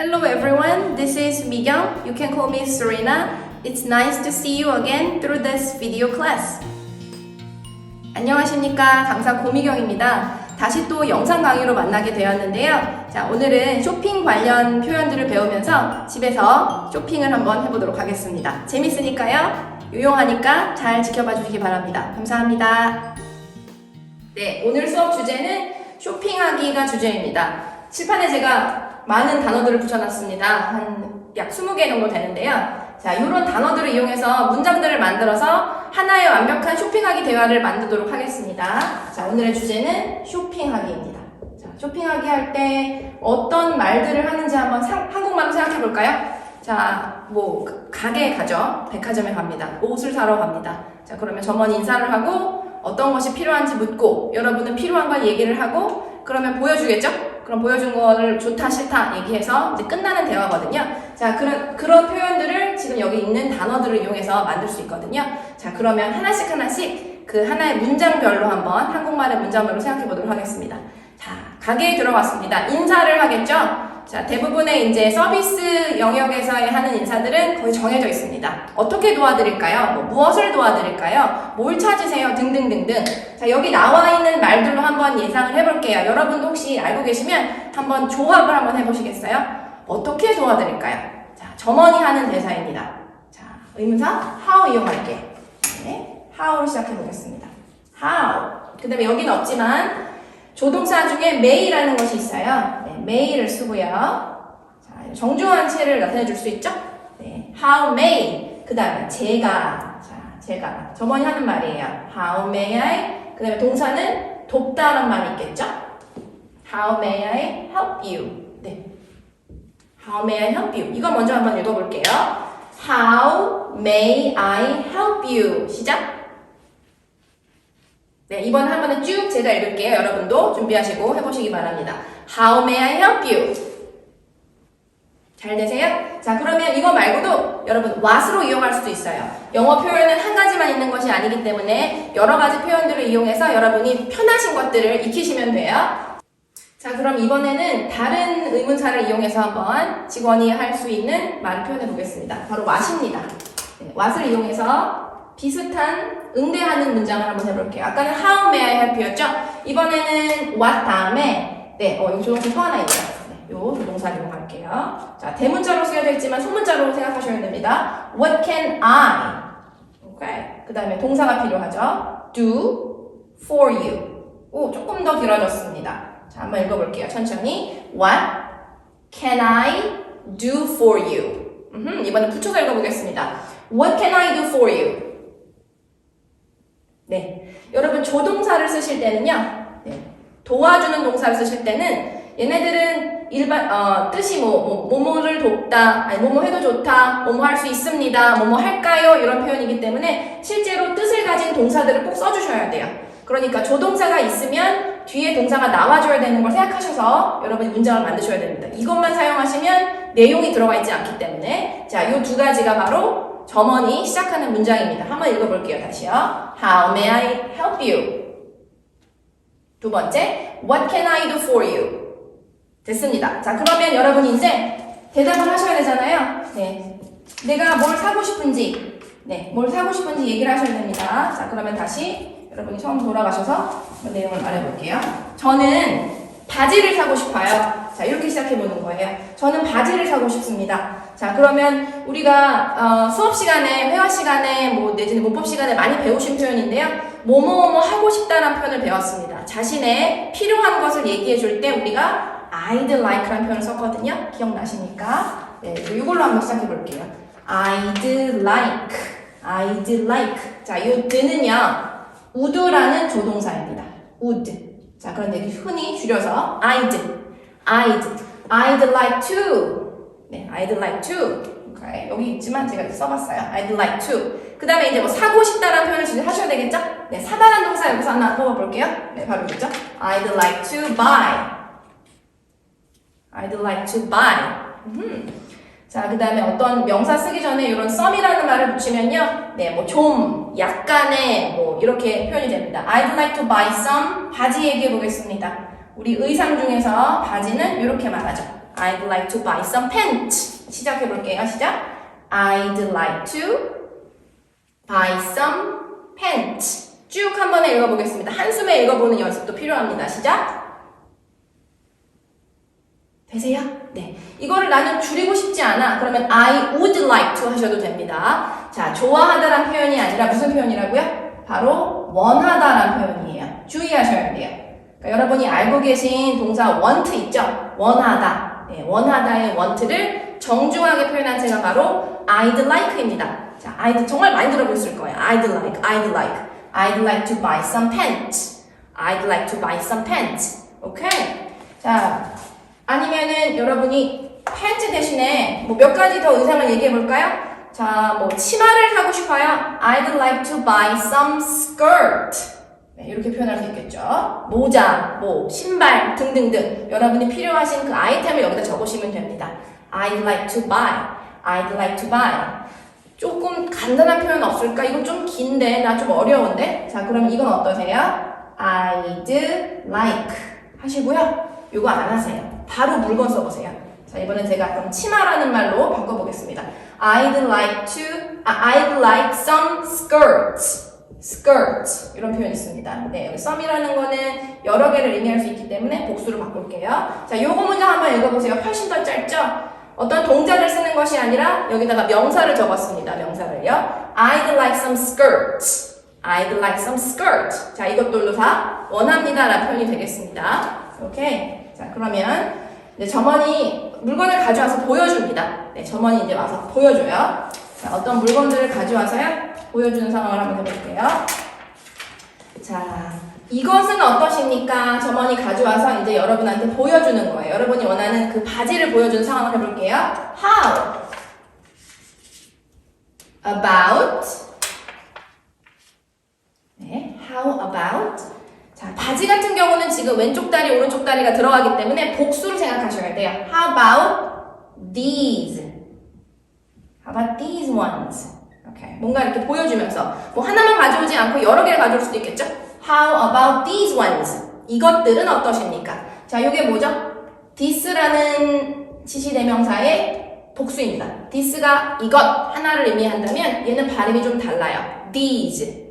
Hello everyone, this is Migyung. You can call me Serena. It's nice to see you again through this video class. 안녕하십니까. 강사 고미경입니다. 다시 또 영상 강의로 만나게 되었는데요. 자, 오늘은 쇼핑 관련 표현들을 배우면서 집에서 쇼핑을 한번 해보도록 하겠습니다. 재밌으니까요. 유용하니까 잘 지켜봐 주시기 바랍니다. 감사합니다. 네, 오늘 수업 주제는 쇼핑하기가 주제입니다. 칠판에 제가 많은 단어들을 붙여놨습니다. 한 약 20개 정도 되는데요. 자, 이런 단어들을 이용해서 문장들을 만들어서 하나의 완벽한 쇼핑하기 대화를 만들도록 하겠습니다. 자, 오늘의 주제는 쇼핑하기입니다. 자, 쇼핑하기 할 때 어떤 말들을 하는지 한번 상- 한국말로 생각해 볼까요? 자, 뭐, 가게에 가죠. 백화점에 갑니다. 옷을 사러 갑니다. 자, 그러면 점원 인사를 하고 어떤 것이 필요한지 묻고 여러분은 필요한 걸 얘기를 하고 그러면 보여주겠죠? 그럼 보여준 거를 좋다 싫다 얘기해서 이제 끝나는 대화거든요. 자 그런 그런 표현들을 지금 여기 있는 단어들을 이용해서 만들 수 있거든요. 자 그러면 하나씩 하나씩 그 하나의 문장별로 한번 한국말의 문장별로 생각해 보도록 하겠습니다. 자 가게에 들어갔습니다. 인사를 하겠죠. 자, 대부분의 이제 서비스 영역에서의 하는 인사들은 거의 정해져 있습니다. 어떻게 도와드릴까요? 뭐, 무엇을 도와드릴까요? 뭘 찾으세요? 등등등등. 자, 여기 나와 있는 말들로 한번 예상을 해볼게요. 여러분도 혹시 알고 계시면 한번 조합을 한번 해보시겠어요? 어떻게 도와드릴까요? 자, 점원이 하는 대사입니다. 자, 의문사 how 이용할게. 네, how를 시작해 보겠습니다. how. 그 다음에 여기는 없지만 조동사 중에 may라는 것이 있어요. 네, may를 쓰고요. 자, 정중한 체를 나타내 줄 수 있죠? 네, how may. 그 다음에 제가. 자, 제가. 점원이 하는 말이에요. How may I? 그 다음에 동사는 돕다라는 말이 있겠죠? How may I help you? 네. How may I help you? 이거 먼저 한번 읽어볼게요. How may I help you? 시작. 네, 이번 한 번에 쭉 제가 읽을게요. 여러분도 준비하시고 해보시기 바랍니다. How may I help you? 잘 되세요? 자, 그러면 이거 말고도 여러분 what으로 이용할 수도 있어요. 영어 표현은 한 가지만 있는 것이 아니기 때문에 여러 가지 표현들을 이용해서 여러분이 편하신 것들을 익히시면 돼요. 자, 그럼 이번에는 다른 의문사를 이용해서 한번 직원이 할 수 있는 말을 표현해 보겠습니다. 바로 what입니다. 네, what을 이용해서 비슷한 응대하는 문장을 한번 해볼게요. 아까는 how may I help you였죠? 이번에는 what 다음에 네, 어, 여기 조동사 또 하나 있네요. 네, 요 조동사 이용할게요. 자, 대문자로 쓰여져 있지만 소문자로 생각하셔야 됩니다. What can I? 오케이. 그 다음에 동사가 필요하죠. Do for you. 오, 조금 더 길어졌습니다. 자, 한번 읽어볼게요. 천천히. What can I do for you? 음흠, 이번에 붙여서 읽어보겠습니다. What can I do for you? 네. 여러분, 조동사를 쓰실 때는요, 네. 도와주는 동사를 쓰실 때는 얘네들은 일반, 어, 뜻이 뭐, 뭐, 뭐뭐를 돕다, 아니, 뭐뭐 해도 좋다, 뭐뭐 할 수 있습니다, 뭐뭐 할까요? 이런 표현이기 때문에 실제로 뜻을 가진 동사들을 꼭 써주셔야 돼요. 그러니까 조동사가 있으면 뒤에 동사가 나와줘야 되는 걸 생각하셔서 여러분이 문장을 만드셔야 됩니다. 이것만 사용하시면 내용이 들어가 있지 않기 때문에 자, 이 두 가지가 바로 점원이 시작하는 문장입니다. 한번 읽어볼게요. 다시요. How may I help you? 두 번째, What can I do for you? 됐습니다. 자, 그러면 여러분이 이제 대답을 하셔야 되잖아요. 네. 내가 뭘 사고 싶은지, 네, 뭘 사고 싶은지 얘기를 하셔야 됩니다. 자, 그러면 다시 여러분이 처음 돌아가셔서 그 내용을 말해볼게요. 저는 바지를 사고 싶어요. 자, 이렇게 시작해 보는 거예요. 저는 바지를 사고 싶습니다. 자, 그러면 우리가 어, 수업 시간에, 회화 시간에, 뭐 내지는 문법 시간에 많이 배우신 표현인데요. 뭐뭐뭐 하고 싶다라는 표현을 배웠습니다. 자신의 필요한 것을 얘기해 줄 때 우리가 I'd like라는 표현을 썼거든요. 기억나십니까? 네, 이걸로 한번 시작해 볼게요. I'd like, I'd like. 자, 이 드는요. would라는 조동사입니다. would. 자, 그런데 흔히 줄여서 I'd, I'd, I'd like to. 네, I'd like to. 오케이. 여기 있지만 제가 써봤어요. I'd like to. 그 다음에 이제 뭐 사고 싶다라는 표현을 지금 하셔야 되겠죠? 네, 사다라는 동사 여기서 하나 뽑아볼게요. 네, 바로 있죠? I'd like to buy. I'd like to buy. 음. 자, 그 다음에 어떤 명사 쓰기 전에 이런 some이라는 말을 붙이면요. 네, 뭐 좀, 약간의, 뭐 이렇게 표현이 됩니다. I'd like to buy some. 바지 얘기해 보겠습니다. 우리 의상 중에서 바지는 이렇게 말하죠. I'd like to buy some pants. 시작해 볼게요. 시작. I'd like to buy some pants. 쭉 한 번에 읽어보겠습니다. 한숨에 읽어보는 연습도 필요합니다. 시작. 되세요? 네. 이거를 나는 줄이고 싶지 않아. 그러면 I would like to 하셔도 됩니다. 자, 좋아하다란 표현이 아니라 무슨 표현이라고요? 바로 원하다란 표현이에요. 주의하셔야 돼요. 그러니까 여러분이 알고 계신 동사 want 있죠? 원하다. 네, 원하다의 want를 정중하게 표현한 제가 바로 I'd like입니다. 자, I'd 정말 많이 들어보셨을 거예요. I'd like, I'd like, I'd like to buy some pants. I'd like to buy some pants. 오케이? 자, 아니면은 여러분이 팬츠 대신에 뭐 몇 가지 더 의상을 얘기해 볼까요? 자, 뭐 치마를 사고 싶어요. I'd like to buy some skirt. 네, 이렇게 표현할 수 있겠죠. 모자, 뭐 신발 등등등 여러분이 필요하신 그 아이템을 여기다 적으시면 됩니다. I'd like to buy. I'd like to buy. 조금 간단한 표현 없을까? 이건 좀 긴데 나 좀 어려운데. 자, 그럼 이건 어떠세요? I'd like 하시고요. 요거 안 하세요. 바로 물건 써보세요. 자, 이번엔 제가 그럼 치마라는 말로 바꿔보겠습니다. I'd like to, 아, I'd like some skirts. skirt. 이런 표현이 있습니다. 네, 여기 some이라는 거는 여러 개를 의미할 수 있기 때문에 복수로 바꿀게요. 자, 요거 문장 한번 읽어보세요. 훨씬 더 짧죠? 어떤 동작을 쓰는 것이 아니라 여기다가 명사를 적었습니다. 명사를요. I'd like some skirts. I'd like some skirt. 자, 이것들도 다 원합니다. 라는 표현이 되겠습니다. 오케이. 자, 그러면 이제 점원이 물건을 가져와서 보여줍니다. 네, 점원이 이제 와서 보여줘요. 자, 어떤 물건들을 가져와서요. 보여주는 상황을 한번 해볼게요. 자, 이것은 어떠십니까? 점원이 가져와서 이제 여러분한테 보여주는 거예요. 여러분이 원하는 그 바지를 보여주는 상황을 해볼게요. How? About? 네, how about? 자, 바지 같은 경우는 지금 왼쪽 다리, 오른쪽 다리가 들어가기 때문에 복수로 생각하셔야 돼요. How about these? How about these ones? 이렇게 뭔가 이렇게 보여주면서 뭐 하나만 가져오지 않고 여러 개를 가져올 수도 있겠죠? How about these ones? 이것들은 어떠십니까? 자, 이게 뭐죠? this라는 지시대명사의 복수입니다. this가 이것 하나를 의미한다면 얘는 발음이 좀 달라요. these,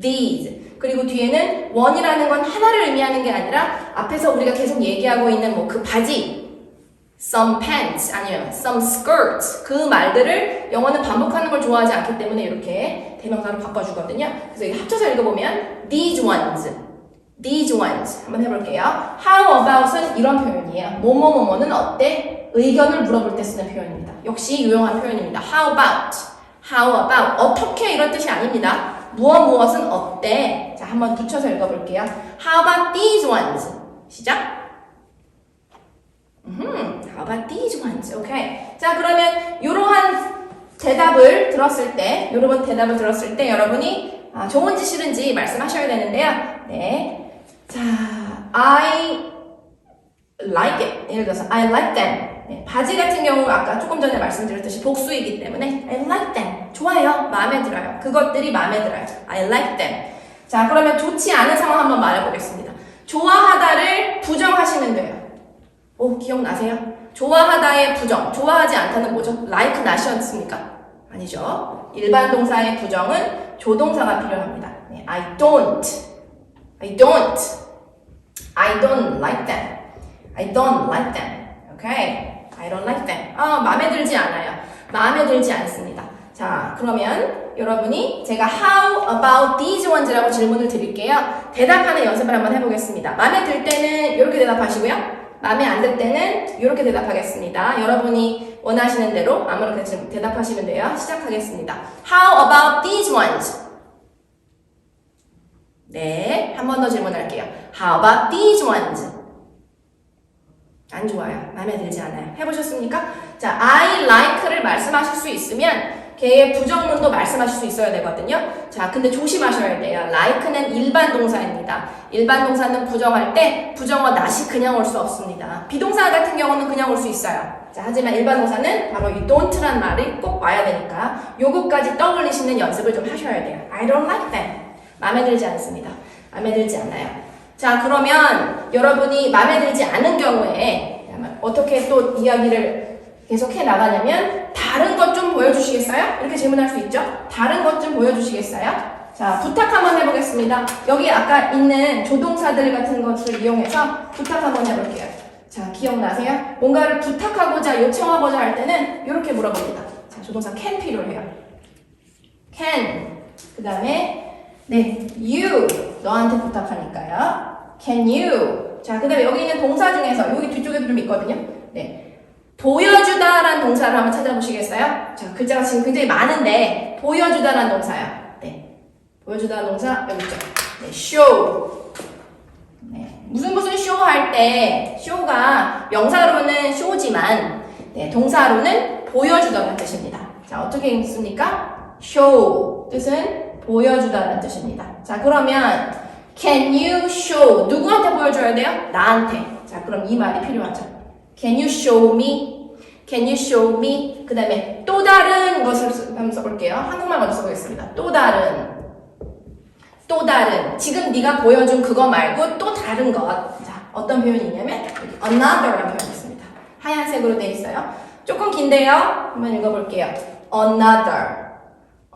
these. 그리고 뒤에는 one이라는 건 하나를 의미하는 게 아니라 앞에서 우리가 계속 얘기하고 있는 뭐 그 바지, some pants 아니면 some skirts 그 말들을 영어는 반복하는 걸 좋아하지 않기 때문에 이렇게 대명사로 바꿔주거든요. 그래서 이거 합쳐서 읽어보면 these ones, these ones 한번 해볼게요. How about은 이런 표현이에요. 뭐뭐뭐뭐는 어때? 의견을 물어볼 때 쓰는 표현입니다. 역시 유용한 표현입니다. How about, how about 어떻게 이런 뜻이 아닙니다. 무엇 무엇은 어때? 자 한번 붙여서 읽어볼게요. How about these ones? 시작. 음, how about these ones? 오케이. 자, 그러면 이러한 대답을 들었을 때, 이런 대답을 들었을 때 여러분이 아, 좋은지 싫은지 말씀하셔야 되는데요. 네. 자, I like it. 예를 들어서 I like them. 네, 바지 같은 경우 아까 조금 전에 말씀드렸듯이 복수이기 때문에 I like them. 좋아요. 마음에 들어요. 그것들이 마음에 들어요. I like them. 자, 그러면 좋지 않은 상황 한번 말해보겠습니다. 좋아하다를 부정하시면 돼요. 오, 기억나세요? 좋아하다의 부정. 좋아하지 않다는 뭐죠? like not이었습니까? 아니죠. 일반 동사의 부정은 조동사가 필요합니다. 네, I don't. I don't. I don't like them. I don't like them. Okay? I don't like them. 아, 마음에 들지 않아요. 마음에 들지 않습니다. 자, 그러면 여러분이 제가 how about these ones라고 질문을 드릴게요. 대답하는 연습을 한번 해보겠습니다. 마음에 들 때는 이렇게 대답하시고요. 마음에 안 들 때는 이렇게 대답하겠습니다. 여러분이 원하시는 대로 아무렇게나 질- 대답하시면 돼요. 시작하겠습니다. How about these ones? 네, 한 번 더 질문할게요. How about these ones? 안 좋아요. 마음에 들지 않아요. 해보셨습니까? 자, I like를 말씀하실 수 있으면 걔의 부정문도 말씀하실 수 있어야 되거든요. 자, 근데 조심하셔야 돼요. like는 일반 동사입니다. 일반 동사는 부정할 때 부정어 not이 그냥 올 수 없습니다. 비동사 같은 경우는 그냥 올 수 있어요. 자, 하지만 일반 동사는 바로 이 don't란 말이 꼭 와야 되니까 요거까지 떠올리시는 연습을 좀 하셔야 돼요. I don't like them. 마음에 들지 않습니다. 마음에 들지 않아요. 자, 그러면 여러분이 마음에 들지 않은 경우에 어떻게 또 이야기를 계속 해 나가냐면 다른 것 좀 보여주시겠어요? 이렇게 질문할 수 있죠? 다른 것 좀 보여주시겠어요? 자, 부탁 한번 해보겠습니다. 여기 아까 있는 조동사들 같은 것을 이용해서 부탁 한번 해볼게요. 자, 기억나세요? 뭔가를 부탁하고자 요청하고자 할 때는 이렇게 물어봅니다. 자, 조동사 can 필요해요. can. 그 다음에 네, you. 너한테 부탁하니까요. Can you? 자, 그 다음에 여기 있는 동사 중에서 여기 뒤쪽에도 좀 있거든요. 네. 보여주다라는 동사를 한번 찾아보시겠어요? 자, 글자가 지금 굉장히 많은데 보여주다라는 동사요. 네. 보여주다라는 동사 여기 있죠. 네, show. 네. 무슨 무슨 쇼할때 쇼가 명사로는 쇼지만 네, 동사로는 보여주다라는 뜻입니다. 자, 어떻게 읽습니까? show 뜻은 보여주다라는 뜻입니다. 자, 그러면 can you show 누구한테 보여줘야 돼요? 나한테. 자, 그럼 이 말이 필요하죠. Can you show me? Can you show me? 그 다음에 또 다른 것을 쓰- 한번 써볼게요. 한국말 먼저 써보겠습니다. 또 다른. 또 다른. 지금 네가 보여준 그거 말고 또 다른 것. 자, 어떤 표현이 있냐면 여기 another라는 표현이 있습니다. 하얀색으로 되어 있어요. 조금 긴데요. 한번 읽어볼게요. another.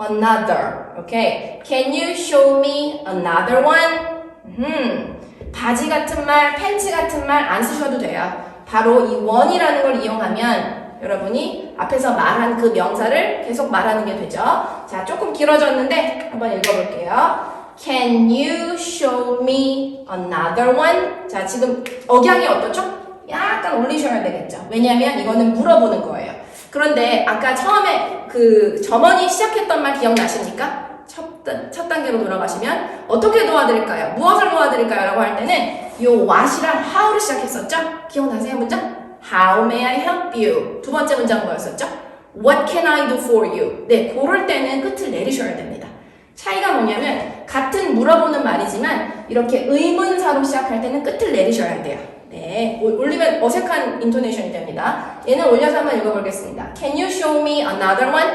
another. 오케이. Can you show me another one? 음. 바지 같은 말, 팬츠 같은 말 안 쓰셔도 돼요. 바로 이 one이라는 걸 이용하면 여러분이 앞에서 말한 그 명사를 계속 말하는 게 되죠. 자, 조금 길어졌는데 한번 읽어볼게요. Can you show me another one? 자, 지금 억양이 어떻죠? 약간 올리셔야 되겠죠. 왜냐하면 이거는 물어보는 거예요. 그런데 아까 처음에 그 점원이 시작했던 말 기억나십니까? 첫, 단- 첫 단계로 돌아가시면 어떻게 도와드릴까요? 무엇을 도와드릴까요? 라고 할 때는 요 what이랑 how를 시작했었죠? 기억나세요 문장? How may I help you? 두 번째 문장 뭐였었죠? What can I do for you? 네, 고를 때는 끝을 내리셔야 됩니다. 차이가 뭐냐면 같은 물어보는 말이지만 이렇게 의문사로 시작할 때는 끝을 내리셔야 돼요. 네, 올- 올리면 어색한 인토네이션이 됩니다. 얘는 올려서 한번 읽어보겠습니다. Can you show me another one?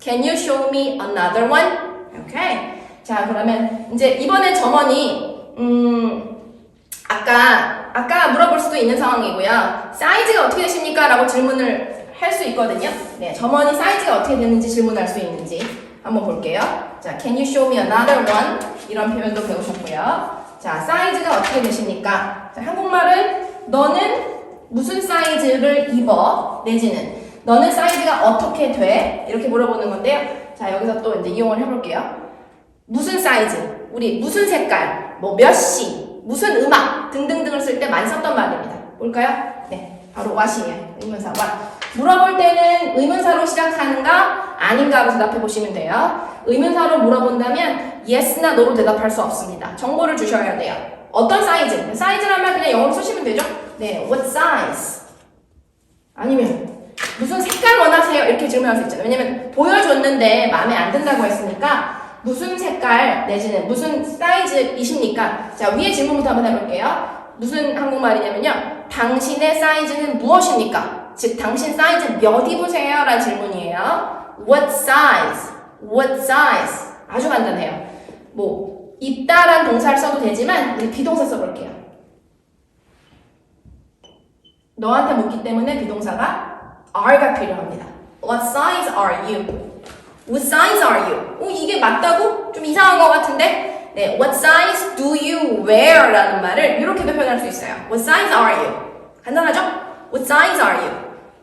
Can you show me another one? 오케이. 자, 그러면 이제 이번에 점원이 음 아까 아까 물어볼 수도 있는 상황이고요. 사이즈가 어떻게 되십니까? 라고 질문을 할 수 있거든요. 네, 점원이 사이즈가 어떻게 되는지 질문할 수 있는지 한번 볼게요. 자, can you show me another one? 이런 표현도 배우셨고요. 자, 사이즈가 어떻게 되십니까? 자, 한국말은 너는 무슨 사이즈를 입어? 내지는 너는 사이즈가 어떻게 돼? 이렇게 물어보는 건데요. 자, 여기서 또 이제 이용을 해볼게요. 무슨 사이즈, 우리 무슨 색깔, 뭐 몇 시, 무슨 음악 등등등을 쓸 때 많이 썼던 말입니다. 뭘까요? 네, 바로 what이에요. 의문사 what. 물어볼 때는 의문사로 시작하는가 아닌가로 대답해 보시면 돼요. 의문사로 물어본다면 yes나 no로 대답할 수 없습니다. 정보를 주셔야 돼요. 어떤 사이즈? 사이즈라면 그냥 영어로 쓰시면 되죠. 네, what size? 아니면 무슨 색깔 원하세요? 이렇게 질문할 수 있잖아요. 왜냐면 보여줬는데 마음에 안 든다고 했으니까 무슨 색깔 내지는 무슨 사이즈이십니까? 자, 위에 질문부터 한번 해볼게요. 무슨 한국말이냐면요. 당신의 사이즈는 무엇입니까? 즉, 당신 사이즈 몇 입으세요? 라는 질문이에요. What size? What size? 아주 간단해요. 뭐, 입다란 동사를 써도 되지만, 우리 비동사 써볼게요. 너한테 묻기 때문에 비동사가 are가 필요합니다. What size are you? What size are you? 오, 이게 맞다고? 좀 이상한 것 같은데? 네, what size do you wear? 라는 말을 이렇게도 표현할 수 있어요. What size are you? 간단하죠? What size are you?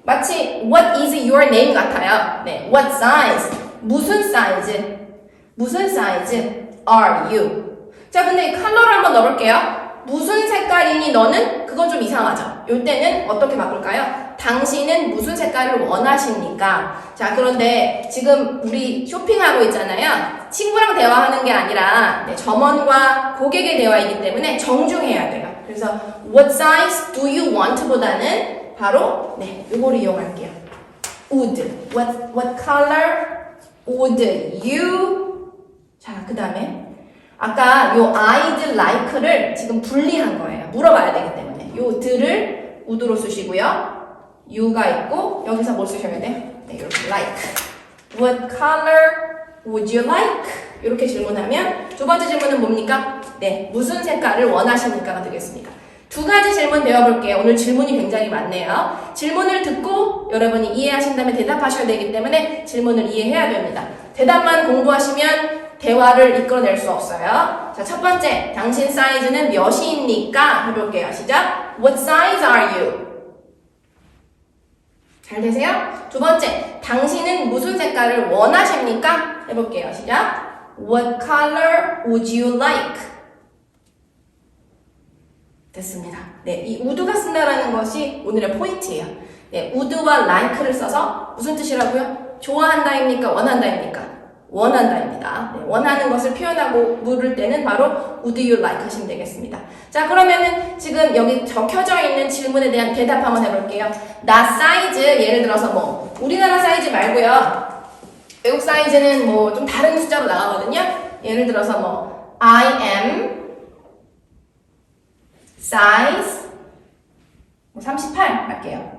마치 what is your name 같아요. 네, what size? 무슨 사이즈? 무슨 사이즈 are you? 자, 근데 이 컬러를 한번 넣어볼게요. 무슨 색깔이니 너는? 그건 좀 이상하죠. 이때는 어떻게 바꿀까요? 당신은 무슨 색깔을 원하십니까? 자, 그런데 지금 우리 쇼핑하고 있잖아요. 친구랑 대화하는 게 아니라 네, 점원과 고객의 대화이기 때문에 정중해야 돼요. 그래서 what size do you want 보다는 바로 네, 요거를 이용할게요. would. What, what color would you? 자, 그 다음에 아까 요 I'd like를 지금 분리한 거예요. 물어봐야 되기 때문에. 요 들을 would로 쓰시고요. You가 있고 여기서 뭘 쓰셔야 돼요? 네, 이렇게 like. What color would you like? 이렇게 질문하면 두 번째 질문은 뭡니까? 네, 무슨 색깔을 원하십니까가 되겠습니다. 두 가지 질문 배워볼게요. 오늘 질문이 굉장히 많네요. 질문을 듣고 여러분이 이해하신 다음에 대답하셔야 되기 때문에 질문을 이해해야 됩니다. 대답만 공부하시면 대화를 이끌어낼 수 없어요. 자, 첫 번째, 당신 사이즈는 몇이입니까? 해볼게요. 시작. What size are you? 잘 되세요? 두 번째, 당신은 무슨 색깔을 원하십니까? 해볼게요. 시작. What color would you like? 됐습니다. 네, 이 would가 쓴다라는 것이 오늘의 포인트예요. 네, would와 like를 써서 무슨 뜻이라고요? 좋아한다입니까? 원한다입니까? 원한다입니다. 네, 원하는 것을 표현하고 물을 때는 바로 would you like 하시면 되겠습니다. 자, 그러면은 지금 여기 적혀져 있는 질문에 대한 대답 한번 해볼게요. 나 사이즈, 예를 들어서 뭐, 우리나라 사이즈 말고요. 외국 사이즈는 뭐 좀 다른 숫자로 나가거든요. 예를 들어서 뭐, I am size 뭐38 할게요.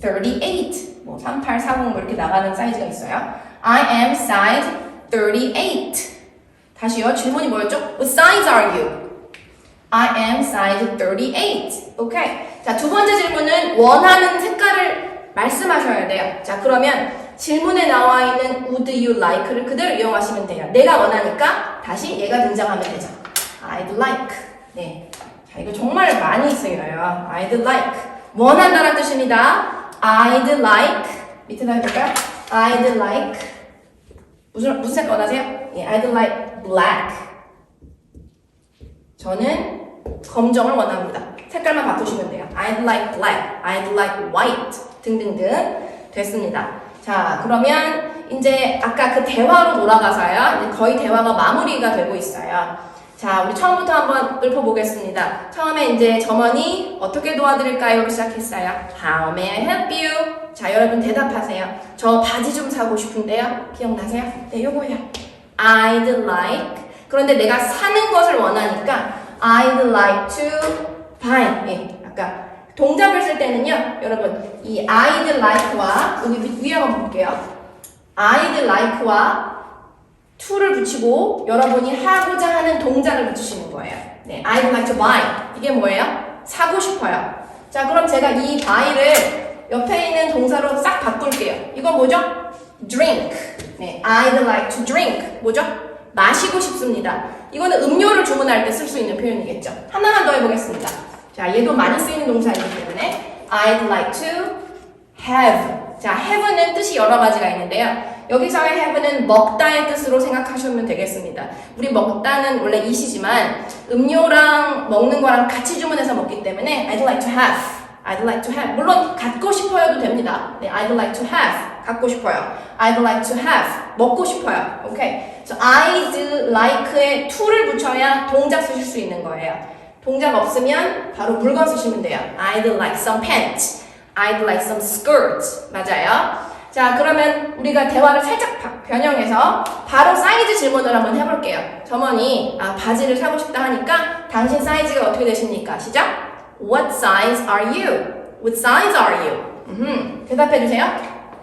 38, 뭐 38, 40, 뭐 이렇게 나가는 사이즈가 있어요. I am size 38. 다시요. 질문이 뭐였죠? What size are you? I am size 38. 오케이. 자, 두 번째 질문은 원하는 색깔을 말씀하셔야 돼요. 자, 그러면 질문에 나와 있는 would you like를 그대로 이용하시면 돼요. 내가 원하니까 다시 얘가 등장하면 되죠. I'd like. 네. 자, 이거 정말 많이 쓰여요. I'd like. 원한다는 뜻입니다. I'd like. 밑에다 해볼까요? I'd like. 무슨, 무슨 색깔 원하세요? 예, I'd like black. 저는 검정을 원합니다. 색깔만 바꾸시면 돼요. I'd like black, I'd like white 등등등 됐습니다. 자, 그러면 이제 아까 그 대화로 돌아가서요. 거의 대화가 마무리가 되고 있어요. 자, 우리 처음부터 한번 읊어보겠습니다. 처음에 이제 점원이 어떻게 도와드릴까요?로 시작했어요. How may I help you? 자, 여러분 대답하세요. 저 바지 좀 사고 싶은데요. 기억나세요? 네, 요거예요. I'd like. 그런데 내가 사는 것을 원하니까 I'd like to buy. 예, 아까 동작을 쓸 때는요, 여러분 이 I'd like와 위- 위에 한번 볼게요. I'd like와 to를 붙이고 여러분이 하고자 하는 동작을 붙이시는 거예요. 네, I'd like to buy. 이게 뭐예요? 사고 싶어요. 자, 그럼 제가 이 buy를 옆에 있는 동사로 싹 바꿀게요. 이건 뭐죠? drink. 네, I'd like to drink. 뭐죠? 마시고 싶습니다. 이거는 음료를 주문할 때 쓸 수 있는 표현이겠죠. 하나만 더 해보겠습니다. 자, 얘도 많이 쓰이는 동사이기 때문에 I'd like to have. 자, have는 뜻이 여러 가지가 있는데요. 여기서의 have는 먹다의 뜻으로 생각하시면 되겠습니다. 우리 먹다는 원래 이시지만 음료랑 먹는 거랑 같이 주문해서 먹기 때문에 I'd like to have. I'd like to have. 물론 갖고 싶어요도 됩니다. 네, I'd like to have. 갖고 싶어요. I'd like to have. 먹고 싶어요. 오케이. 그래서 I'd like에 to를 붙여야 동작 쓰실 수 있는 거예요. 동작 없으면 바로 물건 쓰시면 돼요. I'd like some pants. I'd like some skirts. 맞아요. 자, 그러면 우리가 대화를 살짝 바- 변형해서 바로 사이즈 질문을 한번 해볼게요. 점원이 아, 바지를 사고 싶다 하니까 당신 사이즈가 어떻게 되십니까? 시작. What size are you? What size are you? 음흠, 대답해 주세요.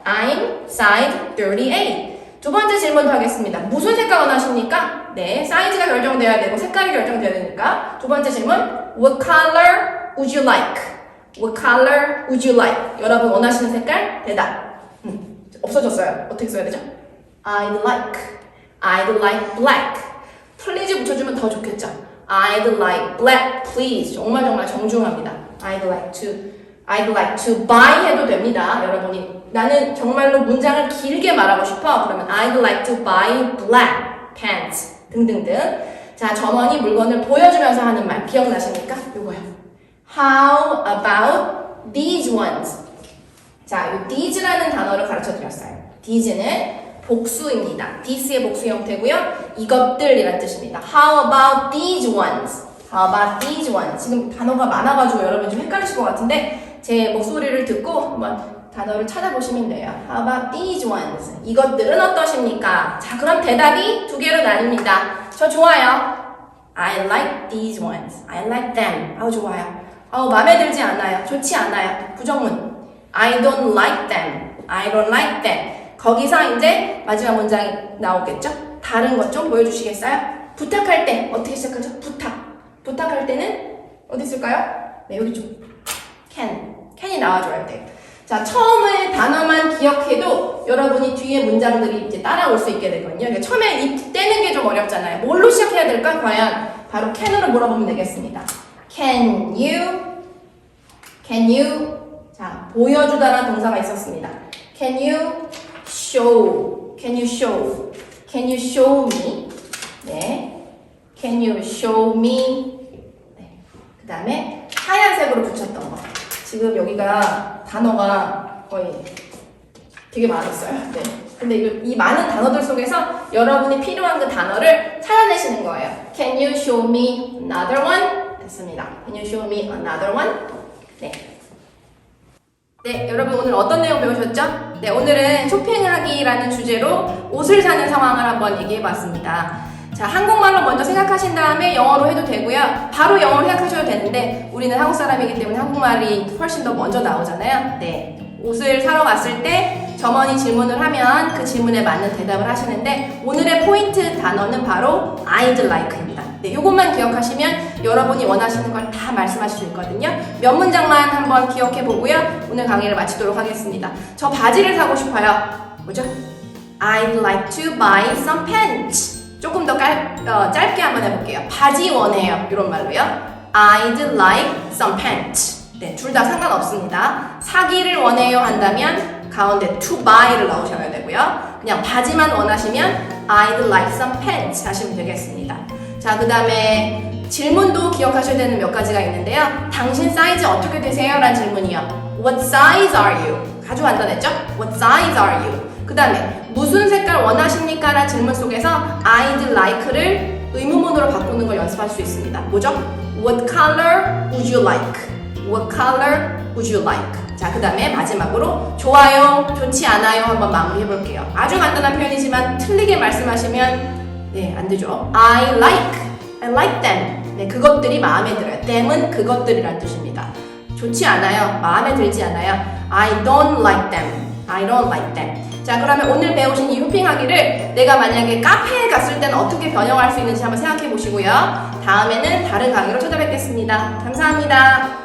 I'm size 38. 두 번째 질문도 하겠습니다. 무슨 색깔 원하십니까? 네, 사이즈가 결정돼야 되고 색깔이 결정돼야 되니까 두 번째 질문 What color would you like? What color would you like? 여러분 원하시는 색깔? 대답. 음, 없어졌어요. 어떻게 써야 되죠? I'd like. I'd like black. 플리즈 붙여주면 더 좋겠죠. I'd like black, please. 정말 정말 정중합니다. I'd like to, I'd like to buy 해도 됩니다. 여러분이 나는 정말로 문장을 길게 말하고 싶어. 그러면 I'd like to buy black pants 등등등. 자, 점원이 물건을 보여주면서 하는 말 기억나십니까? 요거요. How about these ones? 자, 이 these라는 단어를 가르쳐 드렸어요. these는 복수입니다. this의 복수 형태고요. 이것들이란 뜻입니다. How about these ones? How about these ones? 지금 단어가 많아가지고 여러분 좀 헷갈리실 것 같은데 제 목소리를 듣고 한번 단어를 찾아보시면 돼요. How about these ones? 이것들은 어떠십니까? 자, 그럼 대답이 두 개로 나뉩니다. 저 좋아요. I like these ones. I like them. 아우 좋아요. 아우 마음에 들지 않아요. 좋지 않아요. 부정문. I don't like them. I don't like them. 거기서 이제 마지막 문장이 나오겠죠? 다른 것 좀 보여주시겠어요? 부탁할 때 어떻게 시작하죠? 부탁. 부탁할 때는 어디 있을까요? 네, 여기 좀 can. can이 나와줘야 돼. 자, 처음에 단어만 기억해도 여러분이 뒤에 문장들이 이제 따라올 수 있게 되거든요. 그러니까 처음에 이 떼는 게 좀 어렵잖아요. 뭘로 시작해야 될까? 과연 바로 can으로 물어보면 되겠습니다. Can you? Can you? 자, 보여주다라는 동사가 있었습니다. Can you show? Can you show? Can you show me? 네. Can you show me? 네. 그 다음에 하얀색으로 붙였던 거. 지금 여기가 단어가 거의 되게 많았어요. 네. 근데 이거, 이 많은 단어들 속에서 여러분이 필요한 그 단어를 찾아내시는 거예요. Can you show me another one? 됐습니다. Can you show me another one? 네. 네, 여러분 오늘 어떤 내용 배우셨죠? 네, 오늘은 쇼핑을 하기라는 주제로 옷을 사는 상황을 한번 얘기해 봤습니다. 자, 한국말로 먼저 생각하신 다음에 영어로 해도 되고요. 바로 영어로 생각하셔도 되는데 우리는 한국 사람이기 때문에 한국말이 훨씬 더 먼저 나오잖아요. 네. 옷을 사러 갔을 때 점원이 질문을 하면 그 질문에 맞는 대답을 하시는데 오늘의 포인트 단어는 바로 I'd like입니다. 네, 이것만 기억하시면 여러분이 원하시는 걸 다 말씀하실 수 있거든요. 몇 문장만 한번 기억해 보고요. 오늘 강의를 마치도록 하겠습니다. 저 바지를 사고 싶어요. 뭐죠? I'd like to buy some pants. 조금 더 깔, 어, 짧게 한번 해볼게요. 바지 원해요. 이런 말로요. I'd like some pants. 네, 둘 다 상관없습니다. 사기를 원해요 한다면 가운데 to buy를 넣으셔야 되고요. 그냥 바지만 원하시면 I'd like some pants 하시면 되겠습니다. 자, 그 다음에 질문도 기억하셔야 되는 몇 가지가 있는데요. 당신 사이즈 어떻게 되세요? 라는 질문이요. What size are you? 아주 간단했죠? What size are you? 그 다음에 무슨 색깔 원하십니까? 라는 질문 속에서 I'd like를 의문문으로 바꾸는 걸 연습할 수 있습니다. 뭐죠? What color would you like? What color would you like? 자, 그 다음에 마지막으로 좋아요, 좋지 않아요 한번 마무리 해 볼게요. 아주 간단한 표현이지만 틀리게 말씀하시면 네, 안 되죠. I like, I like them. 네, 그것들이 마음에 들어요. them은 그것들이란 뜻입니다. 좋지 않아요. 마음에 들지 않아요. I don't like them. I don't like them. 자, 그러면 오늘 배우신 이 쇼핑하기를 내가 만약에 카페에 갔을 때는 어떻게 변형할 수 있는지 한번 생각해 보시고요. 다음에는 다른 강의로 찾아뵙겠습니다. 감사합니다.